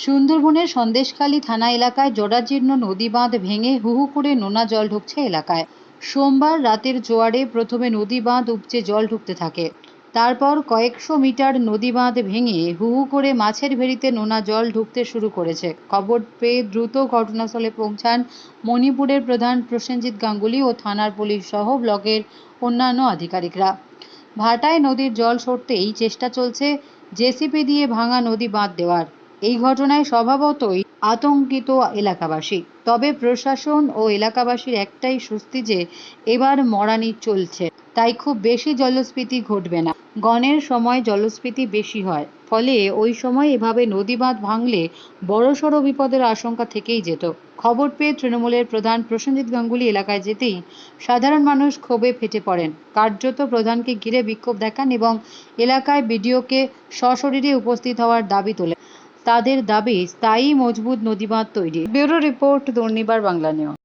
সুন্দরবনের সন্দেশখালী থানা এলাকায় জরাজীর্ণ নদী বাঁধ ভেঙে হু হু করে নোনা জল ঢুকছে এলাকায়। সোমবার রাতের জোয়ারে প্রথমে নদী বাঁধ উপচে জল ঢুকতে থাকে। তারপর কয়েকশো মিটার নদী বাঁধ ভেঙে হু হু করে মাছের ভেড়িতে নোনা জল ঢুকতে শুরু করেছে। খবর পেয়ে দ্রুত ঘটনাস্থলে পৌঁছান মণিপুরের প্রধান প্রসেনজিৎ গাঙ্গুলি ও থানার পুলিশ সহ ব্লকের অন্যান্য আধিকারিকরা। ভাটায় নদীর জল সরতেই চেষ্টা চলছে জেসিপি দিয়ে ভাঙা নদী বাঁধ দেওয়ার। এই ঘটনায় স্বভাবতই আতঙ্কিত এলাকাবাসী। তবে প্রশাসন ও এলাকাবাসীর একটাই স্বস্তি যে, এবার মরানি চলছে। তাই খুব বেশি জলস্ফীতি ঘটবে না। গণের সময় জলস্ফীতি বেশি হয়। ফলে ওই সময় এভাবে নদী বাঁধ ভাঙলে বড়সড় বিপদের আশঙ্কা থেকেই যেত। খবর পেয়ে তৃণমূলের প্রধান প্রসেনজিৎ গাঙ্গুলি এলাকায় যেতেই সাধারণ মানুষ ক্ষোভে ফেটে পড়েন। কার্যত প্রধানকে ঘিরে বিক্ষোভ দেখান এবং এলাকায় বিডিওকে সশরীরে উপস্থিত হওয়ার দাবি তোলেন। তাদের দাবি স্থায়ী মজবুত নদীবাঁধ তৈরি। Bureau report Durnibar Bangla news.